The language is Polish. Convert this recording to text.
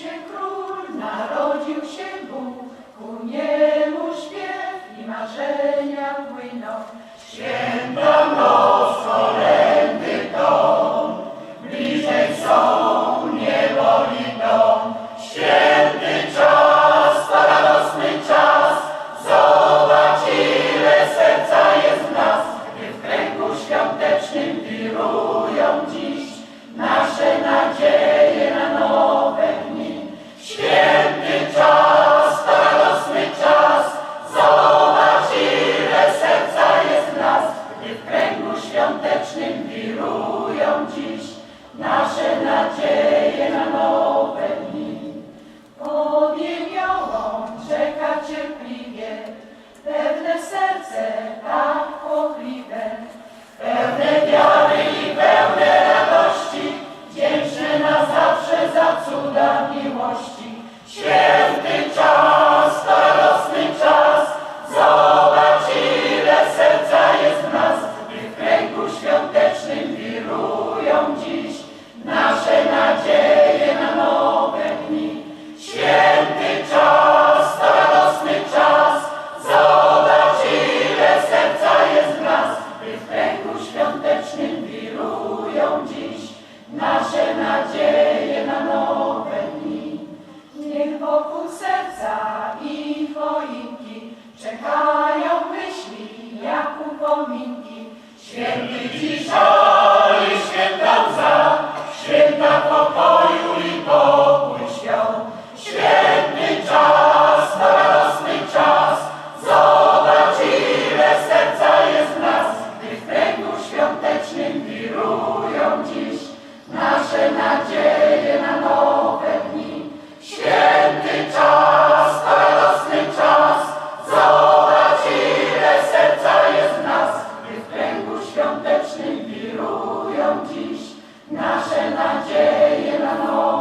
się król, narodził się Bóg, ku niemu śpiew i marzenia płyną. Święta nasze nadzieje na nowe dni. Powienioną czeka cierpliwie, pewne serce tak pokliwe, pewne wiary i pełne radości, wdzięczne na zawsze za cuda miłości. Święty świątecznym wirują dziś nasze nadzieje na nowe dni. Niech wokół serca i choinki czekają myśli jak upominki. Święty dzisiaj. dziś nasze nadzieje na noc.